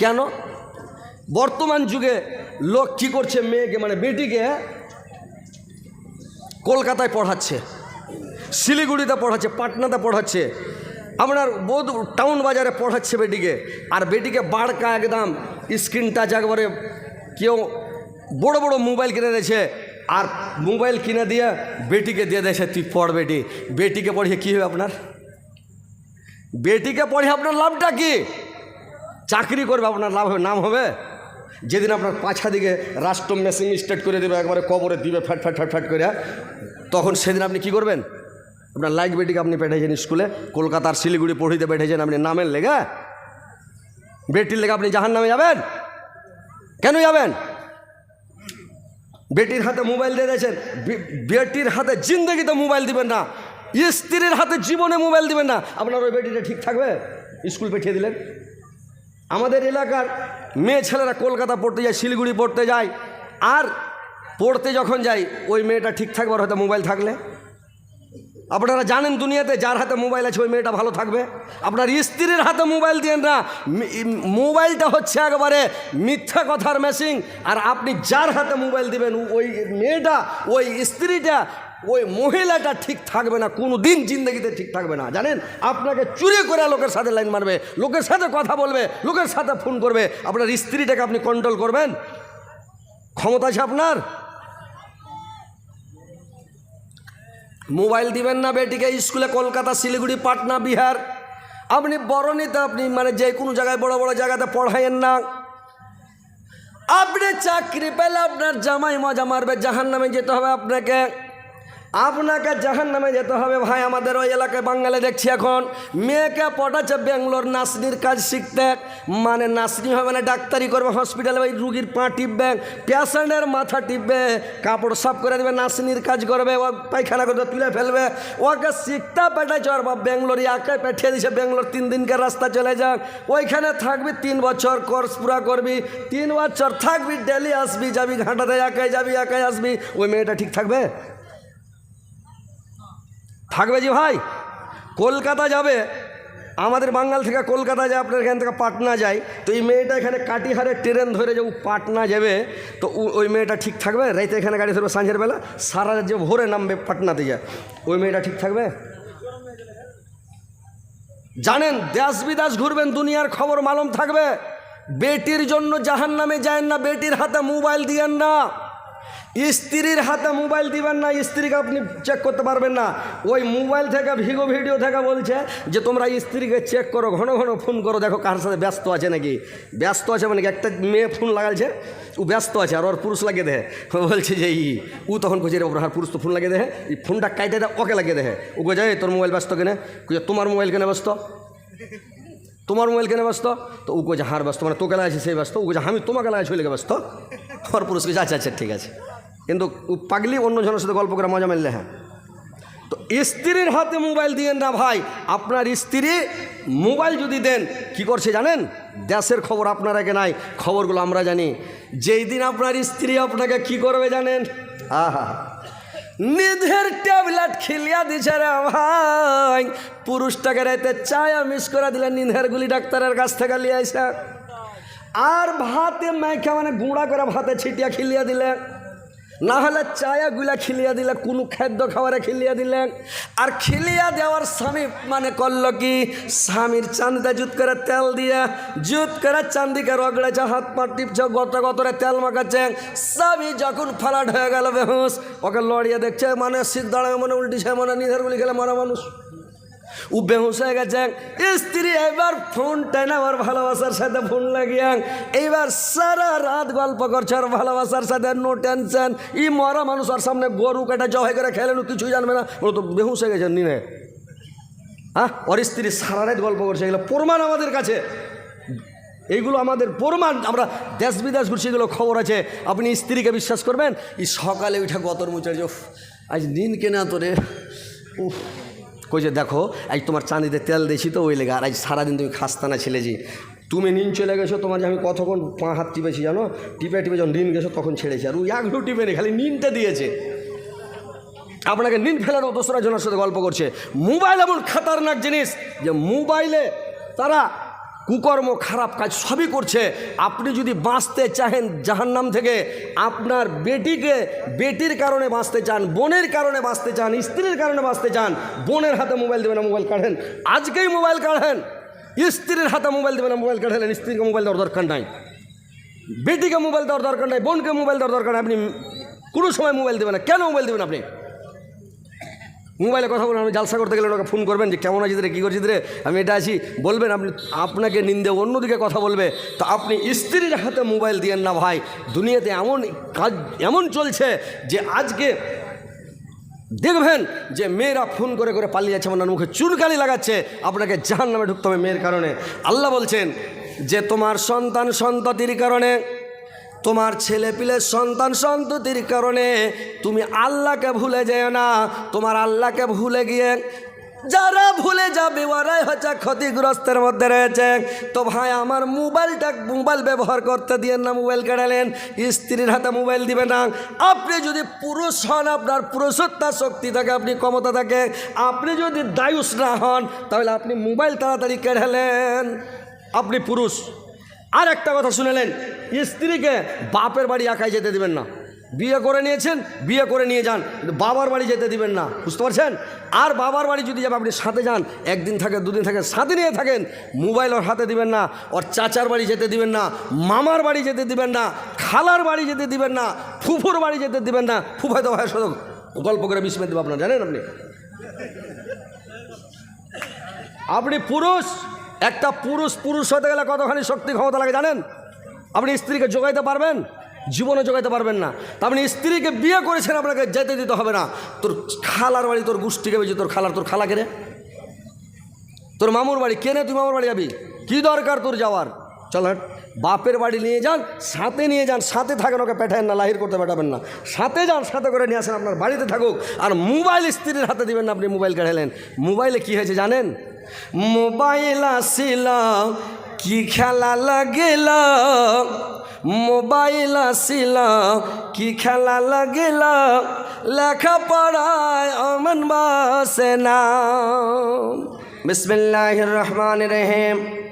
কেন? বর্তমান যুগে লোক কি করছে মেয়েকে মানে বেটিকে কলকাতায় পড়াচ্ছে, শিলিগুড়িতে পড়াচ্ছে, পাটনাতে পড়াচ্ছে, আপনার বোধ টাউন বাজারে পড়াচ্ছে বেটিকে, আর বেটিকে বাড়কা একদম স্ক্রিন টাচ একবারে কেউ বড় বড় মোবাইল কিনে দিয়েছে আর মোবাইল কিনে দিয়ে বেটিকে দিয়ে দিয়েছে, তুই পড় বেটি। বেটিকে পড়িয়ে কী হবে আপনার? বেটিকে পড়ে আপনার লাভটা কি? চাকরি করবে, আপনার লাভ হবে, নাম হবে? যেদিন আপনার পাছা দিকে রাষ্ট্র মেশিন স্টার্ট করে দেবে, একবারে কবরে দিবে, ফ্যাট ফ্যাট ফ্যাট ফ্যাট করে, তখন সেদিন আপনি কি করবেন? আপনার লাইক বেটিকে আপনি পেঠেছেন স্কুলে কলকাতার শিলিগুড়ি পড়িতে পেঠেছেন আপনি নামের লেগে? বেটির লেগে আপনি জাহান নামে যাবেন? কেন যাবেন? বেটির হাতে মোবাইল দিয়ে দিয়েছেন বেটির হাতে জিন্দগিতে মোবাইল দিবেন না, স্ত্রীর হাতে জীবনে মোবাইল দিবেন না, আপনার ওই বেটিটা ঠিক থাকবে? স্কুল পাঠিয়ে দিলেন। আমাদের এলাকার মেয়ে ছেলেরা কলকাতা পড়তে যায়, শিলিগুড়ি পড়তে যায়, আর পড়তে যখন যাই, ওই মেয়েটা ঠিক থাকবে, ওর হয়তো মোবাইল থাকলে। আপনারা জানেন দুনিয়াতে যার হাতে মোবাইল আছে, ওই মেয়েটা ভালো থাকবে। আপনার স্ত্রীর হাতে মোবাইল দিয়েন না মোবাইলটা হচ্ছে একবারে মিথ্যা কথার মেশিন আর আপনি যার হাতে মোবাইল দিবেন ওই মেয়েটা, ওই স্ত্রীটা ওই মহিলাটা ঠিক থাকবে না কোনো দিন জিন্দগিতে ঠিক থাকবে না। জানেন? আপনাকে চুরি করে লোকের সাথে লাইন মারবে, লোকের সাথে কথা বলবে, লোকের সাথে ফোন করবে। আপনার স্ত্রীটাকে আপনি কন্ট্রোল করবেন? ক্ষমতা আছে আপনার? মোবাইল দিবেন না বেটিকে, স্কুলে কলকাতা, শিলিগুড়ি, পাটনা, বিহার। আপনি বরণিতে আপনি মানে যে কোনো জায়গায় বড় বড় জায়গাতে পড়াইয়েন না। আপনি চাকরি পেলে আপনার জামাই মজা মারবে জাহান নামে যেতে হবে আপনাকে। আপনাকে জাহান নামে যেতে হবে ভাই, আমাদের ওই এলাকায় বাঙালি দেখছি এখন। মেয়েকে পটাচ্ছে ব্যাঙ্গালোর নাসনির কাজ শিখতে। মানে নাসনি হবে না, ডাক্তারি করবে হসপিটালে ওই রুগীর পা টিপবে পেশেন্টের মাথা টিপবে, কাপড় সাফ করে দেবে নাসনির কাজ করবে, ও পায়খানা করতে তুলে ফেলবে। ওকে শিখতে পেটাইছে ওর বা ব্যাঙ্গালোর একে পাঠিয়ে দিছে ব্যাঙ্গালোর তিন দিনকার রাস্তা চলে যাক। ওইখানে থাকবি তিন বছর কোর্স পুরা করবি, তিন বছর থাকবি ডেলি আসবি, যাবি ঘাটাতে, একাই যাবি, একাই আসবি। ওই মেয়েটা ঠিক থাকবে? থাকবে জি ভাই। কলকাতা যাবে। আমাদের বাঙ্গাল থেকে কলকাতা যায়, আপনার এখান থেকে পাটনা যায়। তো এই মেয়েটা এখানে কাটিহারে ট্রেন ধরে যে পাটনা যাবে, তো ওই মেয়েটা ঠিক থাকবে? রাইতে এখানে গাড়ি ধরবে সাঁঝের বেলা, সারা যে ভোরে নামবে পাটনাতে যায়। ওই মেয়েটা ঠিক থাকবে? জানেন, দেশ বিদেশ ঘুরবেন, দুনিয়ার খবর মালুম থাকবে। বেটির জন্য জাহান নামে যায় না, বেটির হাতে মোবাইল দিয়েন না। স্ত্রীর হাতে মোবাইল দিবেন না, স্ত্রীকে আপনি চেক করতে পারবেন না। ওই মোবাইল থেকে, ভিগো ভিডিও থেকে বলছে যে, তোমরা স্ত্রীকে চেক করো, ঘন ঘন ফোন করো, দেখো কার সাথে ব্যস্ত আছে নাকি। ব্যস্ত আছে মানে একটা মেয়ে ফোন লাগালছে, ও ব্যস্ত আছে, আর ওর পুরুষ লাগিয়ে দেহে। বলছে যে ই ও তখন কইছে, রে, ওর পুরুষ তো ফোন লাগিয়ে দেহে। এই ফোনটা কাইটে দেয় ওকে লাগিয়ে দেহে। ও যায় তোর মোবাইল ব্যস্ত কেনে? তোমার মোবাইল কেনে ব্যস্ত? তোমার মোবাইল কেনে ব্যস্ত? তো ও কইছে, হার ব্যস্ত। মানে তোকে লাগাইছে সেই ব্যস্ত। ও কইছে, আমি তোমাকে লাগাই চলে ব্যস্ত। ওর পুরুষ কইছে আচ্ছা আচ্ছা ঠিক আছে। কিন্তু পাগলি অন্যজনের সাথে গল্প করে মজা মারলে হ্যাঁ। তো স্ত্রীর হাতে মোবাইল দিয়েন না ভাই, আপনার স্ত্রী মোবাইল যদি দেন, কি করছে জানেন? দেশের খবর আপনার আগে নাই, খবরগুলো আমরা জানি। যেই দিন আপনার স্ত্রী আপনাকে কি করবে জানেন? আহা। নিধের ট্যাবলেট খেলিয়া দিছে রে ভাই। পুরুষটাকে রাইতে চায়া মিস করে দিলে নিধের গুলি ডাক্তারের কাছ থেকে লিয়ে আইসা। আর ভাতে মাইখা মানে গুঁড়া করে ভাতে ছিটিয়া খিলিয়া দিলে। না হলে চায়াগুলা খিলিয়া দিলে, কোনো খাদ্য খাবারে খিলিয়া দিলেন আর খিলিয়া দেওয়ার স্বামী মানে করল কি? স্বামীর চান্দিতে জুত করে তেল দিয়ে, জুত করে চান্দিকে রগড়েছে হাত পা টিপছে, গত গতরে তেল মাখাচ্ছে। স্বামী যখন ফালাট হয়ে গেল বেহুস ওকে লড়িয়ে দেখছে মানে সিদ্ধ মনে উল্টিছে মনে নিধের গুলি খেলে মারা মানুষ। ও বেহুশ হয়ে গেছে। স্ত্রী এবার ফোন টেনে ওর ভালোবাসার সাথে ফোন লাগিয়ে এইবার সারা রাত গল্প করছে ওর ভালোবাসার সাথে নো টেনশন ই মরা মানুষ ওর সামনে গরু কেটে জবাই করে খেলেন কিছুই জানবে না। ও তো বেহুশ হয়ে গেছে নিনে। হ্যাঁ ওর স্ত্রী সারা রাত গল্প করছে, এগুলো প্রমাণ আমাদের কাছে। এইগুলো আমাদের প্রমাণ। আমরা দেশ বিদেশ ঘুরছি, এগুলো খবর আছে। আপনি স্ত্রীকে বিশ্বাস করবেন? এই সকালে উঠে গতর মুচার আজ নিন কেনা তোরে উফ। কইছে দেখো, আজ তোমার চাঁদিতে তেল দিয়েছি তো, ওই লেগে। আর আজ সারাদিন তুমি খাস্তানা যে। তুমি নিন চলে গেছো, তোমার যে আমি কতক্ষণ পা হাত টিপেছি জানো? টিপে টিপে যখন নিন গেছো, তখন ছেড়েছি। আর ওই একটু টিপে নেই, খালি নিনটা দিয়েছে। আপনাকে নিন ফেলার দোসরা জনের সাথে গল্প করছে। মোবাইল এমন খাতারনাক জিনিস যে মোবাইলে তারা কুকর্ম, খারাপ কাজ সবই করছে। আপনি যদি বাঁচতে চাহেন জাহান্নাম থেকে, আপনার বেটিকে বেটির কারণে বাঁচতে চান, বোনের কারণে বাঁচতে চান, স্ত্রীর কারণে বাঁচতে চান, বোনের হাতে মোবাইল দেবেন না, মোবাইল কাঢ়েন আজকেই মোবাইল কাঢ়েন স্ত্রীর হাতে মোবাইল দেবেন না, মোবাইল কাঢ়েন স্ত্রীকে মোবাইল দেওয়ার দরকার নাই। বেটিকে মোবাইল দেওয়ার দরকার নাই, বোনকে মোবাইল দেওয়ার দরকার নাই। আপনি কোনো সময় মোবাইল দেবেন না। কেন মোবাইল দেবেন আপনি? মোবাইলে কথা বলবেন আপনি জালসা করতে গেলে ওনাকে ফোন করবেন যে কেমন আছিস রে, কী করছিস রে? আমি এটা আছি, বলবেন, আপনি, আপনাকে নিন্দে অন্যদিকে কথা বলবে। তো আপনি স্ত্রীর হাতে মোবাইল দিয়েন না ভাই। দুনিয়াতে এমন কাজ, এমন চলছে যে আজকে দেখবেন যে মেয়েরা ফোন করে করে পালিয়ে যাচ্ছে আপনার মুখে চুলকালি লাগাচ্ছে। আপনাকে জাহান নামে ঢুকতে হবে মেয়ের কারণে। আল্লাহ বলছেন যে, তোমার সন্তান সন্ততির কারণে তোমার ছেলে পিলের সন্তান সন্ততির কারণে তুমি আল্লাহকে ভুলে যেও না। তোমার আল্লাহকে ভুলে গিয়ে যারা ভুলে যাবে, ওরাই হচ্ছে ক্ষতিগ্রস্তের মধ্যে রয়েছে। তো ভাই, আমার মোবাইলটা মোবাইল ব্যবহার করতে দিয়ে না, মোবাইল কেড়ালেন। স্ত্রীর হাতে মোবাইল দিবে না। আপনি যদি পুরুষ হন, আপনার পুরুষত্বার শক্তি থাকে, আপনি ক্ষমতা থাকে। আপনি যদি দায়ুষ না হন, তাহলে আপনি মোবাইল তাড়াতাড়ি কেড়ালেন। আপনি পুরুষ। আর একটা কথা শুনেলেন, স্ত্রীকে বাপের বাড়ি একাই যেতে দিবেন না। বিয়ে করে নিয়েছেন, বিয়ে করে নিয়ে যান বাবার বাড়ি যেতে দিবেন না। বুঝতে পারছেন? আর বাবার বাড়ি যদি যাবে আপনি সাথে যান, একদিন থাকে, দুদিন থাকে, সাথে নিয়ে থাকেন, মোবাইল ওর হাতে দিবেন না, ওর চাচার বাড়ি যেতে দিবেন না, মামার বাড়ি যেতে দিবেন না, খালার বাড়ি যেতে দিবেন না, ফুফুর বাড়ি যেতে দিবেন না। ফুফাই তো ভাইয়ের সাথে গল্প করে বিস্ময় দেবো আপনার, জানেন আপনি? আপনি পুরুষ একটা পুরুষ পুরুষ হতে গেলে কতখানি শক্তি ক্ষমতা লাগে জানেন? আপনি স্ত্রীকে যোগাইতে পারবেন জীবনে যোগাইতে পারবেন না। তা আপনি স্ত্রীকে বিয়ে করেছেন, আপনাকে যেতে দিতে হবে না। তোর খালার বাড়ি, তোর গোষ্ঠীকে বেশি? তোর খালার, তোর খালা কেনে তোর মামুর বাড়ি কেনে তুই মামুর বাড়ি যাবি? কি দরকার তোর যাওয়ার? চল। বাপের বাড়ি নিয়ে যান, সাথে নিয়ে যান, সাথে থাকেন, ওকে পেঠায়েন না, লাহির করতে পাঠাবেন না। সাথে যান, সাথে করে নিয়ে আসেন আপনার বাড়িতে থাকুক। আর মোবাইল স্ত্রীর হাতে দিবেন না, আপনি মোবাইল কেড়ালেন মোবাইলে কি হয়েছে জানেন? মোবাইল আসিল, কি খেলা লাগিল? মোবাইল আসিল, কি খেলা লাগিল? লেখাপড়ায় অমন বাসে না। বিসমিল্লাহির রহমানির রহিম। يا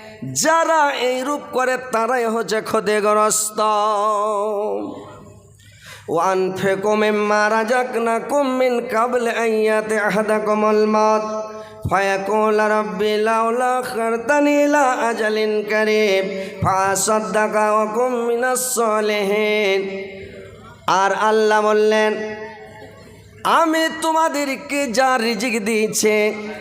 যারা এই রূপ করে তারাই হচ্ছে ক্ষতিগ্রস্ত وأنفقوا مما رزقناكم من قبل أن يأتي أحدكم الموت فيقول ربي لولا أخرتني إلى أجل قريب فأصدق وأكن من الصالحين আর আল্লাহ বললেন আমি তোমাদেরকে যা রিজিক দিয়েছে,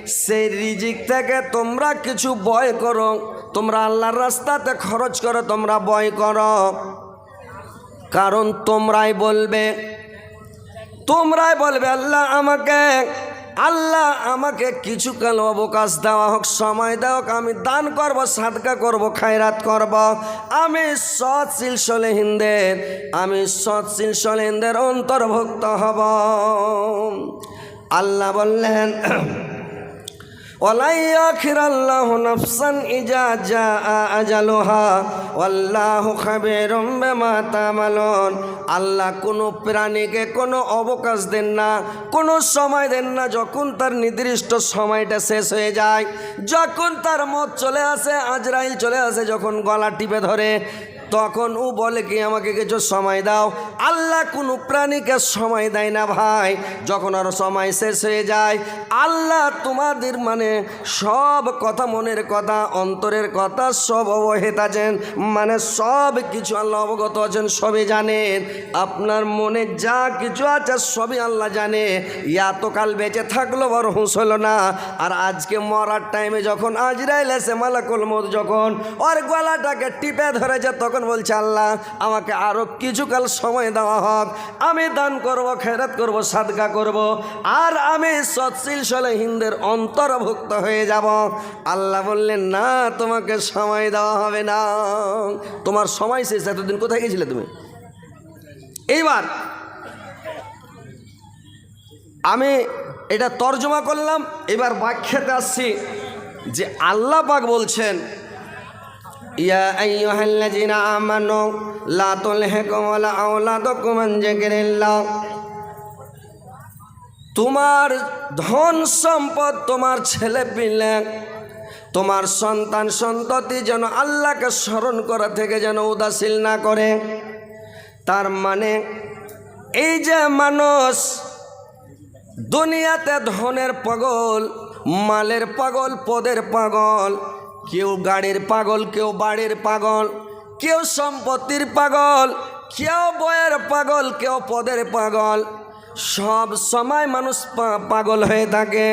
সেই রিজিক থেকে তোমরা কিছু বয় করো। তোমরা আল্লাহর রাস্তাতে খরচ করো, তোমরা বয় করো। কারণ তোমরাই বলবে তোমরাই বলবে আল্লাহ আমাকে আল্লাহ আমাকে কিছুকাল অবকাশ দেওয়া হোক, সময় দেওয়া হোক, আমি দান করব, সাদকা করব, খায়রাত করব। আমি সৎশীল সলেহিনদের, আমি সৎশীল সলেহিনদের অন্তর্ভুক্ত হব। আল্লাহ বললেন ইজা আল্লাহ কোনো প্রাণীকে কোনো অবকাশ দেন না, কোনো সময় দেন না, যখন তার নির্দিষ্ট সময়টা শেষ হয়ে যায়, যখন তার মত চলে আসে, আজরাইল চলে আসে, যখন গলা টিপে ধরে তখন ও বলে কি, আমাকে কিছু সময় দাও। আল্লাহ কোনো প্রাণীকে সময় দেয় না ভাই। যখন আর সময় শেষ হয়ে যায়, আল্লাহ তোমাদের মানে সব কথা মনের কথা, অন্তরের কথা সব অবহিত আছেন। মানে সব কিছু আল্লাহ অবগত আছেন, সবই জানেন। আপনার মনে যা কিছু আছে, সবই আল্লাহ জানে। এতকাল বেঁচে থাকল বড় হুঁশ হলো না। আর আজকে মরার টাইমে যখন আজরাইল এসে মালাকুল মত যখন ওর গলাটাকে টিপে ধরেছে, তখন যখন বলছে, আল্লাহ, আমাকে আরও কিছুকাল সময় দেওয়া হোক। আমি দান করব, খেরাত করব সাদকা করব। আর আমি সৎশীল হিন্দের অন্তর্ভুক্ত হয়ে যাব। আল্লাহ বললেন, না, তোমাকে সময় দেওয়া হবে না। তোমার সময় শেষ। এতদিন কোথায় গেছিলে তুমি? এইবার আমি এটা তর্জমা করলাম। এবার ব্যাখ্যাতে আসছি যে, আল্লাহ পাক বলছেন ইয়া আইয়ুহাল্লাযিনা আমানু, লা তুলহিকুম ওয়ালা আওলাদুকুম আন যিকরিল্লাহ। তোমার ধন সম্পদ তোমার ছেলে পিলে, তোমার সন্তান সন্ততি যেন আল্লাহকে স্মরণ করা থেকে যেন উদাসীন না করে। তার মানে এই যে মানুষ দুনিয়াতে ধনের পাগল, মালের পাগল, পদের পাগল কেউ গাড়ির পাগল, কেউ বাড়ির পাগল, কেউ সম্পত্তির পাগল, কেউ বয়ের পাগল, কেউ পদের পাগল। সব সময় মানুষ পাগল হয়ে থাকে।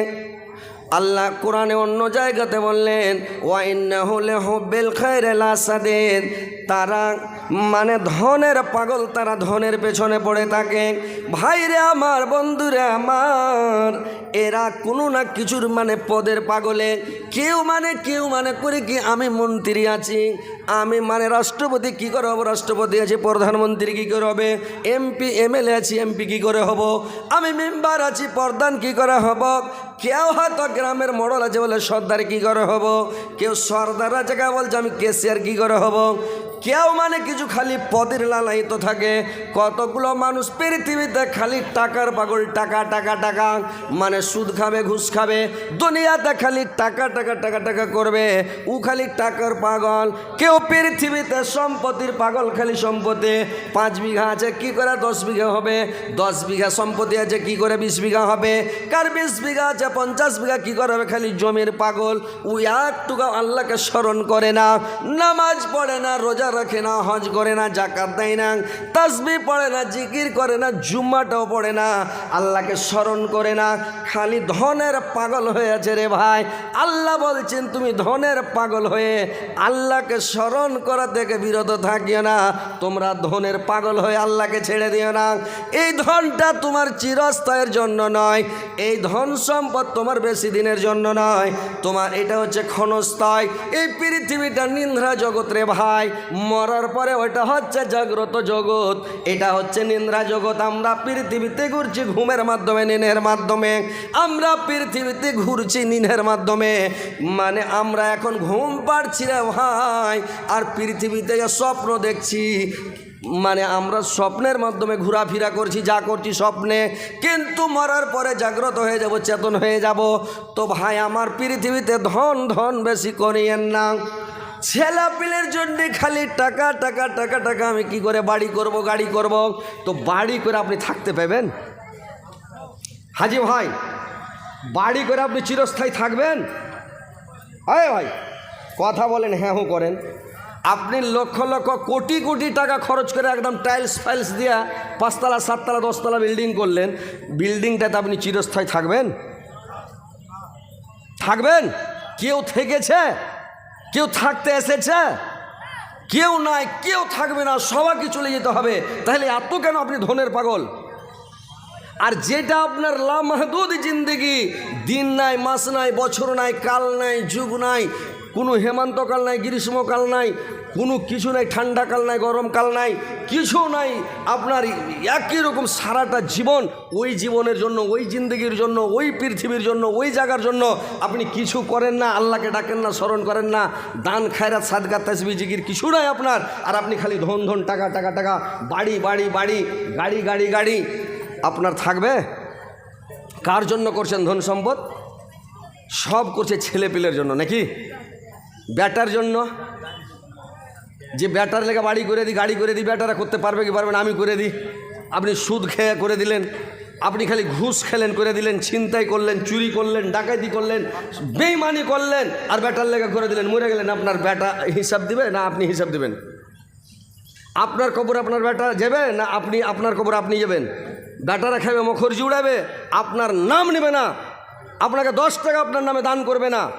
আল্লাহ কোরআনে অন্য জায়গাতে বললেন ওয়াইন্না হলে হবেল খায়রেল আসাদের তারা মানে ধনের পাগল, তারা ধনের পেছনে পড়ে থাকে। ভাইরে আমার, বন্ধুরে আমার, এরা কোনো না কিছুর মানে পদের পাগলে। কেউ মানে কেউ মানে করে কি আমি মন্ত্রী আছি? আমি মানে রাষ্ট্রপতি, কি করে হব রাষ্ট্রপতি আছি? প্রধানমন্ত্রী কি করে হবে? এমপি, এমএলএ আছি, এমপি কি করে হব? আমি মেম্বার আছি, প্রধান কি করে হব? কেউ হয়তো গ্রামের মডল আছে বলে সর্দার কী করে হব? কেউ সর্দার আছে কে বলছে আমি কেসিয়ার কী করে হব? কেউ মানে কিছু খালি পদের লালায়িত থাকে। কতগুলো মানুষ পৃথিবীতে খালি টাকার পাগল, টাকা টাকা টাকা মানে সুদ খাবে, ঘুষ খাবে, দুনিয়াতে খালি টাকা টাকা টাকা টাকা করবে। ও খালি টাকার পাগল, কেউ পৃথিবীতে সম্পত্তির পাগল খালি সম্পত্তি। পাঁচ বিঘা আছে, কি করে দশ বিঘা হবে? দশ বিঘা সম্পত্তি আছে, কি করে বিশ বিঘা হবে? কার বিশ বিঘা আছে, পঞ্চাশ বিঘা কি করে হবে? খালি জমির পাগল। ও একটুকু আল্লাহকে স্মরণ করে না, নামাজ পড়ে না, রোজা রাখে না, হজ করে না জাকাত দেয় না, তাসবি পড়ে না, জিকির করে না, জুম্মাটাও পড়ে না, আল্লাহকে স্মরণ করে না, খালি ধনের পাগল হয়ে আছে রে ভাই। আল্লাহ বলছেন, তুমি ধনের পাগল হয়ে আল্লাহকে স্মরণ করা থেকে বিরত থাকিও না, তোমরা ধনের পাগল হয়ে আল্লাহকে ছেড়ে দিও না। এই ধনটা তোমার চিরস্থায়ের জন্য নয়, এই ধন সম্পদ তোমার বেশি দিনের জন্য নয়, তোমার এটা হচ্ছে ক্ষণস্থায়। এই পৃথিবীটা নিন্দ্রা জগৎ রে ভাই মরার পরে ওটা হচ্ছে জাগ্রত জগৎ। এটা হচ্ছে নিন্দ্রা জগৎ। আমরা পৃথিবীতে ঘুরছি ঘুমের মাধ্যমে, নিনের মাধ্যমে। আমরা পৃথিবীতে ঘুরছি নিনের মাধ্যমে। মানে আমরা এখন ঘুম পাড়ছি রে ভাই। আর পৃথিবীতে স্বপ্ন দেখছি মানে আমরা স্বপ্নের মাধ্যমে ঘোরাফেরা করছি, যা করছি স্বপ্নে। কিন্তু মরার পরে জাগ্রত হয়ে যাব, চেতন হয়ে যাব। তো ভাই, আমার পৃথিবীতে ধন ধন বেশি করিয়েন না। ছেলে পিলের জন্য খালি টাকা টাকা টাকা টাকা, আমি কি করে বাড়ি করব, গাড়ি করব? তো বাড়ি করে আপনি থাকতে পাবেন হাজি ভাই, বাড়ি করে আপনি চিরস্থায়ী থাকবেন? আয় ভাই, কথা বলেন হ্যাঁ হুঁ করেন। আপনি লক্ষ লক্ষ, কোটি কোটি টাকা খরচ করে একদম টাইলস ফাইলস দিয়া পাঁচতলা, সাততলা, দশতলা বিল্ডিং করলেন বিল্ডিংটাতে আপনি চিরস্থায়ী থাকবেন? থাকবেন? কেউ থেকেছে? কেউ থাকতে এসেছে? কেউ নাই, কেউ থাকবে না, সবাইকে চলে যেতে হবে। তাহলে এত কেন আপনি ধনের পাগল? আর যেটা আপনার লামাহদুদ জিন্দিগি, দিন নাই, মাস নাই, বছর নাই, কাল নাই, যুগ নাই কোনো হেমন্তকাল নাই, গ্রীষ্মকাল নাই, কোনো কিছু নাই, ঠান্ডাকাল নাই, গরমকাল নাই, কিছু নাই। আপনার একই রকম সারাটা জীবন ওই জীবনের জন্য, ওই জিন্দগির জন্য, ওই পৃথিবীর জন্য, ওই জায়গার জন্য আপনি কিছু করেন না, আল্লাহকে ডাকেন না, স্মরণ করেন না। দান, খায়রাত সাদগা তসবি জিগির কিছু নাই আপনার। আর আপনি খালি ধন ধন, টাকা টাকা টাকা, বাড়ি বাড়ি বাড়ি, গাড়ি গাড়ি গাড়ি। আপনার থাকবে? কার জন্য করছেন ধন সম্পদ? সব করছে ছেলেপিলের জন্য, নাকি? ব্যাটার জন্য। যে ব্যাটার লেগে বাড়ি করে দিই গাড়ি করে দিই ব্যাটারা করতে পারবে কি পারবে না, আমি করে দিই আপনি সুদ খেয়ে করে দিলেন, আপনি খালি ঘুষ খেলেন, করে দিলেন, ছিনতাই করলেন, চুরি করলেন, ডাকাতি করলেন, বেইমানি করলেন, আর ব্যাটার লেগে করে দিলেন, মরে গেলেন। আপনার ব্যাটা হিসাব দিবে না আপনি হিসাব দিবেন? আপনার কবর আপনার ব্যাটা যাবে না আপনি, আপনার কবর আপনি যাবেন? ব্যাটারা খাবে মখরজি উড়াবে, আপনার নাম নেবে না। আপনাকে দশ টাকা আপনার নামে দান করবে না।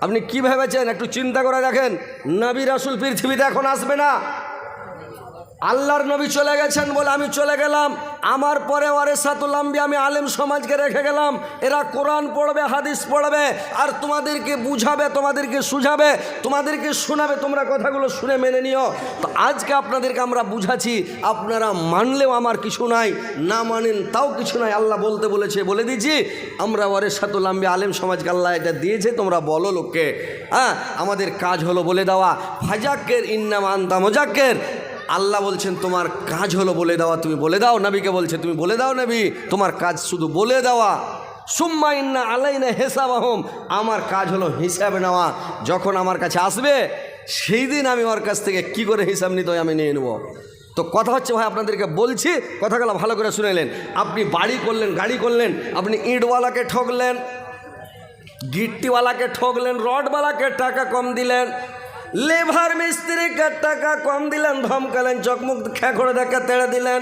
আপনি কি ভেবেছেন? একটু চিন্তা করে দেখেন। নবী রাসুল পৃথিবীতে এখন আসবে না। আল্লাহর নবী চলে গেছেন বলে আমি চলে গেলাম। আমার পরে ওয়ারে সাতুল্লাম্বি আমি আলেম সমাজকে রেখে গেলাম। এরা কোরআন পড়বে, হাদিস পড়বে, আর তোমাদেরকে বুঝাবে, তোমাদেরকে সুঝাবে, তোমাদেরকে শোনাবে, তোমরা কথাগুলো শুনে মেনে নিও। তো আজকে আপনাদেরকে আমরা বুঝাচ্ছি, আপনারা মানলেও আমার কিছু নাই, না মানেন তাও কিছু নাই। আল্লাহ বলতে বলেছে, বলে দিচ্ছি আমরা ওয়ারে সাতুল্লাম্বি আলেম সমাজকে আল্লাহ এটা দিয়েছে, তোমরা বলো লোককে। হ্যাঁ আমাদের কাজ হলো বলে দেওয়া। ফাজাক্কের ইন্নাম আন্তা মোজাক্কের। আল্লাহ বলছেন, তোমার কাজ হলো বলে দেওয়া, তুমি বলে দাও নবীকে বলছে, তুমি বলে দাও নবী, তোমার কাজ শুধু বলে দেওয়া। সুম্মা ইন্না আলাইনা হেসাব আহম আমার কাজ হলো হিসাব নেওয়া। যখন আমার কাছে আসবে, সেই দিন আমি ওর কাছ থেকে কি করে হিসাব নিতে আমি নিয়ে নেব। তো কথা হচ্ছে ভাই, আপনাদেরকে বলছি, কথাগুলো ভালো করে শুনেলেন আপনি বাড়ি করলেন, গাড়ি করলেন, আপনি ইটওয়ালাকে ঠকলেন, গিট্টিওয়ালাকে ঠকলেন, রডওয়ালাকে টাকা কম দিলেন লেভার মিস্ত্রিকে টাকা কম দিলেন ধমকালেন চকমুখ করে দেখা তেড়ে দিলেন।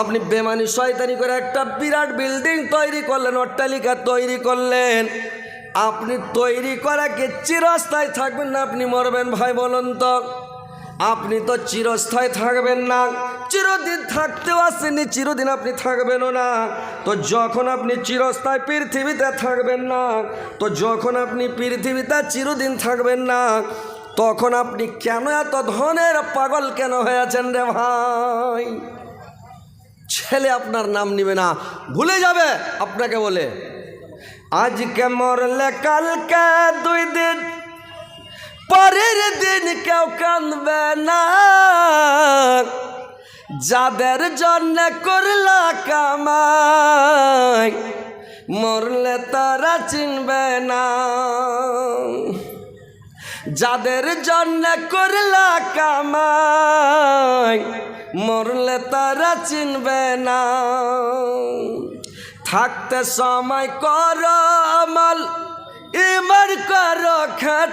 আপনি বেমানি শয়তানি করে একটা বিরাট বিল্ডিং তৈরি করলেন অট্টালিকা তৈরি করলেন। আপনি তৈরি করা কে চিরস্থায়ী থাকবেন না, আপনি মরবেন, ভাই বলন্ত আপনি তো চিরস্থায়ী থাকবেন না। চিরদিন থাকতেও আসেননি, চিরদিন আপনি থাকবেনও না। তো যখন আপনি চিরস্থায়ী পৃথিবীতে থাকবেন না, তো যখন আপনি পৃথিবীতে চিরদিন থাকবেন না, তখন আপনি কেন এত ধনের পাগল কেন হয়েছেন রে ভাই? ছেলে আপনার নাম নিবে না, ভুলে যাবে আপনাকে বলে। আজকে মরলে কালকে দুই দিন পরের দিন কেউ কাঁদবে না। যাদের জন্য করলা কামাই, মরলে তারা চিনবে না। যাদের জন্য করলা কামাই, মরলে তারা চিনবে না। থাকতে সময় কর আমল ইমার কর খাটি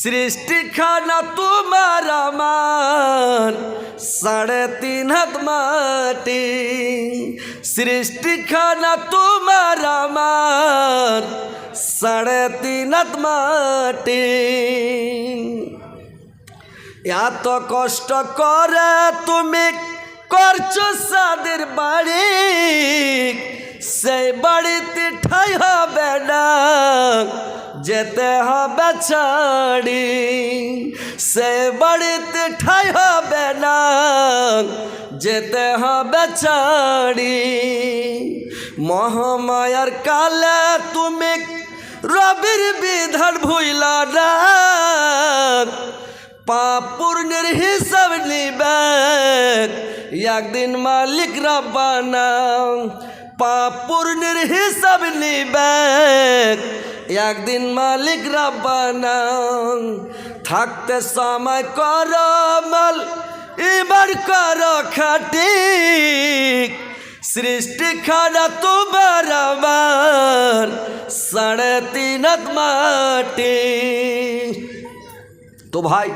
সৃষ্টি খানা তোমার আমার, সাড়ে তিন হাত মাটি। সৃষ্টি খানা তোমার আমার, সাড়ে তিন হাত মাটি। এত কষ্ট করে তুমি করছ সাদের বাড়ি সেই বাড়িতে ঠাই হবে না যেতে হবে ছাড়ি সে বাড়িতে ঠাই হবে না যেতে হবে ছাড়ি মহামায়ার কালে তুমি রবির বিধান ভুইলা না পাপ পূর্ণের হিসাব নিবে একদিন মালিক রব্বানা পাপ পূর্ণের হিসাব নিবে একদিন মালিক রব্বানা থাকতে সময় কর মল, এবার কর খাটি সৃষ্টি খানা তোমার আমার, সাড়ে তিন মাটি। তো ভাই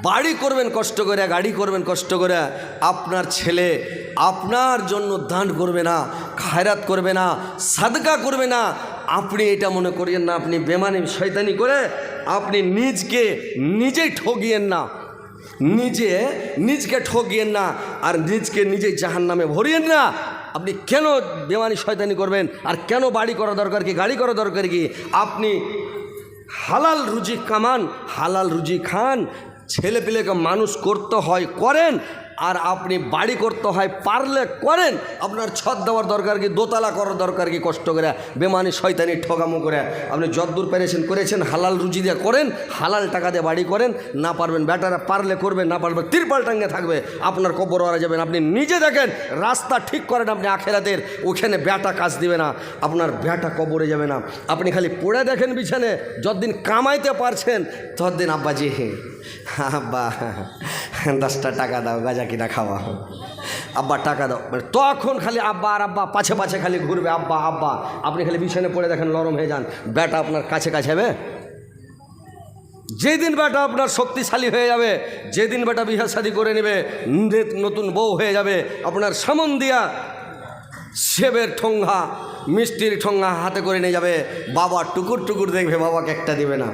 বাড়ি করবেন কষ্ট করে, গাড়ি করবেন কষ্ট করে, আপনার ছেলে আপনার জন্য দান করবে না, খায়রাত করবে না, সাদকা করবে না। আপনি এটা মনে করিয়েন না, আপনি বেমানি, শয়তানি করে আপনি নিজকে নিজেই ঠগিয়েন না। নিজে নিজকে ঠগিয়েন না আর নিজকে নিজেই জাহান নামে ভরিয়েন না। আপনি কেন বেমানি, শয়তানি করবেন? আর কেন বাড়ি করা দরকার কি, গাড়ি করা দরকার কি? আপনি হালাল রুজি কামান, হালাল রুজি খান ছেলে পেলেকে মানুষ করতে হয় করেন। আর আপনি বাড়ি করতে হয়, পারলে করেন। আপনার ছদ দেওয়ার দরকার কি, দোতলা করার দরকার কি কষ্ট করে? বেমানি শয়তানি ঠকামো করে। আপনি যদ্দূর পেরেছেন, করেছেন, হালাল রুজি দিয়ে করেন, হালাল টাকা দিয়ে বাড়ি করেন, না পারবেন ব্যাটারা পারলে করবেন, না পারবেন তিরপাল টাঙ্গে থাকবে, আপনার কবর ওরা যাবেন। আপনি নিজে দেখেন, রাস্তা ঠিক করেন আপনি আখেরাতের, ওখানে ব্যাটা কাজ দিবে না, আপনার ব্যাটা কবরে যাবে না। আপনি খালি পড়ে দেখেন বিছানে, যতদিন কামাইতে পারছেন, ততদিন আব্বাজি আব্বা, দশটা টাকা দাও, গাজা কিনা খাওয়া আব্বা, টাকা দাও। মানে তখন খালি আব্বা আর আব্বা পাছে পাছে খালি ঘুরবে। আব্বা আব্বা, আপনি খালি বিছানে পড়ে দেখেন, নরম হয়ে যান। ব্যাটা আপনার কাছে কাছে হবে যেদিন বেটা আপনার শক্তিশালী হয়ে যাবে, যেদিন বেটা বিহার শাদি করে নেবে নতুন বউ হয়ে যাবে, আপনার সামন দিয়া সেবের ঠোঙ্গা মিষ্টির ঠোঙ্গা হাতে করে নিয়ে যাবে। বাবা টুকুর টুকুর দেখবে, বাবাকে একটা দিবে না।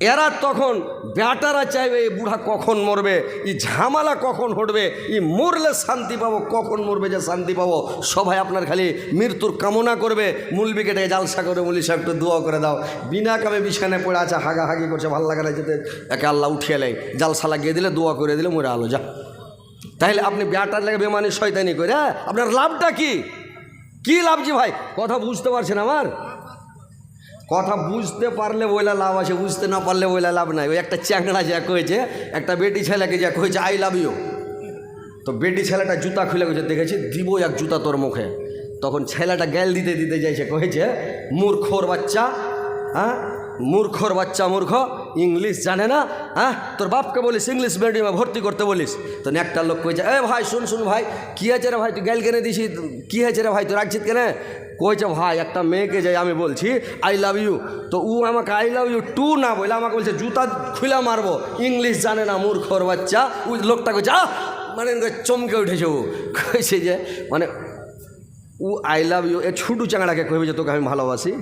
এরা তখন ব্যাটারা চাইবে, এই বুড়া কখন মরবে? এই ঝামেলা কখন হটবে এই মরলে শান্তি পাবো, কখন মরবে যে শান্তি পাবো? সবাই আপনার খালি মৃত্যুর কামনা করবে মুলবি কেটে জালসা করে মুলি সাহেব একটু দোয়া করে দাও। বিনা কামে বিছানায় পড়ে আছে হাগা হাগি করছে, ভালো লাগে না যেতে। একে আল্লাহ উঠিয়ে নেয় জালসা লাগিয়ে দিলে, দোয়া করে দিলে, মরে আলো, যা। তাহলে আপনি ব্যাটার লাগে বেমানি, শয়তানি করে হ্যাঁ? আপনার লাভটা কি? কি লাভ জি ভাই? কথা বুঝতে পারছেন আমার? কথা বুঝতে পারলে বইলা লাভ আছে, বুঝতে না পারলে বইলা লাভ নাই। ওই একটা চ্যাংড়া জ্যাক হয়েছে, একটা বেটি ছেলেকে জ্যাক হয়েছে, আই লাভ ইউ। তো বেটি ছেলেটা জুতা খুলে গেছে দেখেছি, দিব এক জুতা তোর মুখে। তখন ছেলেটা গ্যাল দিতে দিতে যাইছে কয়েছে, মূর্খর বাচ্চা হ্যাঁ? মূর্খর বাচ্চা, মূর্খ। ইংলিশ জানে না হ্যাঁ? তোর বাপকে বলিস, ইংলিশ মিডিয়ামে ভর্তি করতে বলিস। তো একটা লোক কয়েছে এ ভাই, শুন শুন ভাই, কী আছে রে ভাই? তুই গ্যাল কেনে দিছি? কী হয়েছে রে ভাই? তুই রাখছিস কেনে? কয়েছে ভাই, একটা মেয়েকে যাই আমি বলছি আই লাভ ইউ তো ও আমাকে আই লাভ ইউ টু না বলে আমাকে বলছে, জুতা খুলে মারবো। ইংলিশ জানে না, মূর্খর বাচ্চা। ওই লোকটা কইছে, আহ! মানে চমকে উঠেছে ও। কইছে যে মানে ও আই লাভ ইউ এ ছুটু চাঙড়াকে কইবে যে, তোকে আমি ভালোবাসি।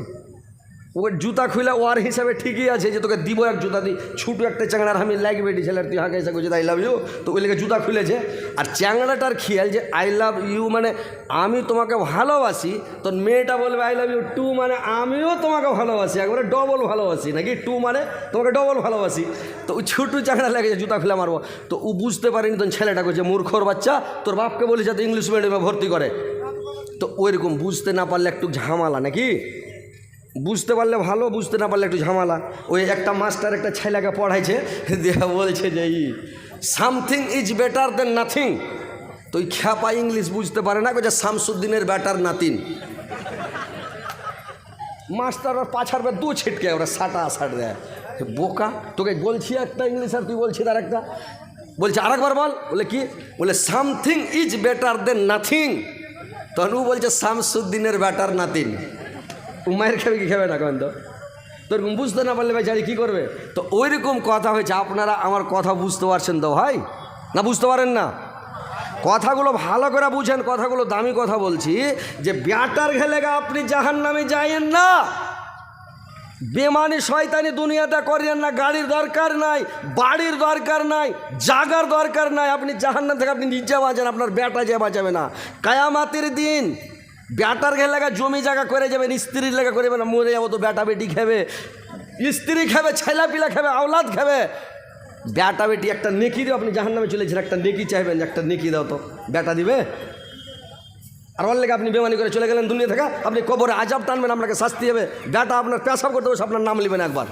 ওকে জুতা খুলে ওয়ার হিসাবে ঠিকই আছে যে তোকে দিব এক জুতা দিই ছুটু একটা চ্যাংড়ার আমি লাগবে ছেলের, তুই হাঁকে এসে কইছে আই লাভ ইউ তো ওই লেগে জুতা খুলেছে। আর চ্যাংড়াটার খেয়াল যে আই লাভ ইউ মানে আমি তোমাকে ভালোবাসি তো মেয়েটা বলবে আই লাভ ইউ টু মানে আমিও তোমাকে ভালোবাসি, একবারে ডবল ভালোবাসি, নাকি টু মানে তোমাকে ডবল ভালোবাসি। তো ওই ছুটু চাংড়া লেগেছে জুতা খুলে মারবো। তো ও বুঝতে পারেনি তখন ছেলেটা করছে মূর্খর বাচ্চা, তোর বাপকে বলেছে তো ইংলিশ মিডিয়ামে ভর্তি করে। তো ওইরকম বুঝতে না পারলে একটু ঝামালা নাকি? বুঝতে পারলে ভালো, বুঝতে না পারলে একটু ঝামেলা। ওই একটা মাস্টার একটা ছেলেকে পড়াইছে, দিয়ে বলছে যে ই something is better than nothing. তো ওই খ্যাপা ইংলিশ বুঝতে পারে না যে শামসুদ্দিনের ব্যাটার নাতিন। মাস্টার ওর পাছার পর দু ছিটকে ওরা সাটা সাট দেয়। বোকা, তোকে বলছি একটা ইংলিশ আর তুই বলছি তার একটা। বলছে, আরেকবার বল। বলে কি? বলে, something is better than nothing. তখন ও বলছে, শামসুদ্দিনের ব্যাটার নাতিন। মায়ের খাবে কি খাবে না কেন তো? তোর বুঝতে না পারলে বেচারি কী করবে? তো ওই রকম কথা হয়েছে, আপনারা আমার কথা বুঝতে পারছেন তো ভাই? না বুঝতে পারেন না? কথাগুলো ভালো করে বুঝেন, কথাগুলো দামি কথা বলছি, যে ব্যাটার ঘেলেগা আপনি জাহান নামে যাইয়েন না। বেমানি শয়তানি দুনিয়াতে করেন না, গাড়ির দরকার নাই, বাড়ির দরকার নাই, জাগার দরকার নাই, আপনি জাহান্নাম থেকে আপনি নিজে বাঁচেন আপনার বেটা যে বাঁচাবে না। কায়ামাতের দিন ব্যাটার ঘে লাগা জমি জায়গা করে যাবেন স্ত্রীর লেগা করে না মরে যাব তো বেটা বেটি খাবে। স্ত্রী খাবে, ছেলা পিলা খাবে, আওলাদ খাবে। বেটা বেটি, একটা নেকি দিও, আপনি জাহান নামে চলেছেন একটা নেকি চাইবেন যে একটা নেকি দাও তো বেটা দিবে? আর ওর লেগে আপনি বেমানি করে চলে গেলেন দুনিয়া থেকে, আপনি কবরে আজাব টানবেন, আপনাকে শাস্তি হবে। বেটা আপনার পেশাব করতে বসে আপনার নাম নেবেন একবার।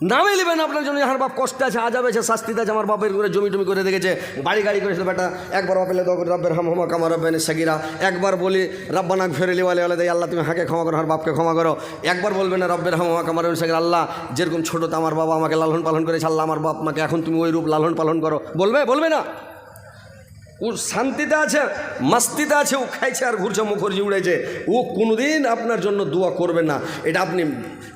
নামে নেবেন আপনার জন্য আমার বাপ কষ্ট আছে, আজাব আছে, শাস্তি আছে, আমার বাপের করে জমি টমি করে দেখেছে বাড়ি গাড়ি করেছিল বেটা, একবার বাপেলে দো রব্বের হাম হমা কামা, রব্বেন সাকিরা একবার বলি রব্বানাক ফেরেলি ওয়ালে ওয়ালে দেয় আল্লাহ, তুমি হাঁকে ক্ষমা করো আমার বাপকে ক্ষমা করো। একবার বলবে না, রব্বের হাম হামা কামা, রব্বেন সাকিরা আল্লাহ, যেরকম ছোটোতে আমার বাবা আমাকে লালন পালন করেছে, আল্লাহ, আমার বাপ মাকে এখন তুমি ওই রূপ লালন পালন করো। বলবে? বলবে না। ও শান্তিতে আছে, মাস্তিতে আছে, ও খাইছে আর ঘুরছে মুখর্জি উড়েছে ও কোনোদিন আপনার জন্য দোয়া করবে না। এটা আপনি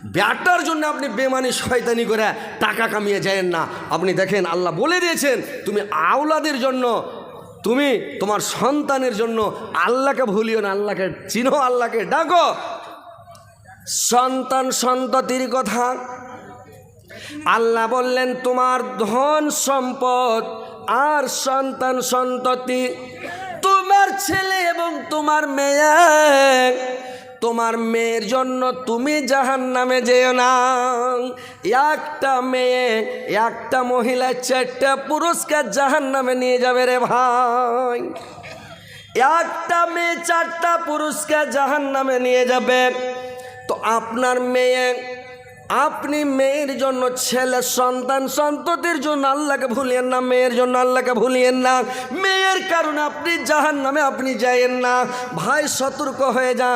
ব্যাটার জন্য আপনি বেমানি শয়তানি করে টাকা কামিয়ে যায়েন না। আপনি দেখেন, আল্লাহ বলে দিয়েছেন, তুমি আওলাদের জন্য, তুমি তোমার সন্তানের জন্য আল্লাহকে ভুলিও না, আল্লাহকে চিনো, আল্লাহকে ডাকো। সন্তান সন্ততির কথা। আল্লাহ বললেন, তোমার ধন সম্পদ আর সন্তান সন্ততি, তোমার ছেলে এবং তোমার মেয়ে তোমার মেয়ের জন্য তুমি জাহান নামে যেও না। একটা মেয়ে, একটা মহিলা, চারটা পুরস্কার জাহান নামে নিয়ে যাবে রে ভাই। একটা মেয়ে, চারটা পুরস্কার জাহান নামে নিয়ে যাবে। তো আপনার মেয়ে, আপনি মেয়ের জন্য ছেলে, সন্তান, সন্ততির জন্য আল্লাহকে ভুলিয়েন না, মেয়ের জন্য আল্লাহকে ভুলিয়েন না। মেয়ের কারণে আপনি জাহান নামে আপনি যাইয়েন না। ভাই, সতর্ক হয়ে যান।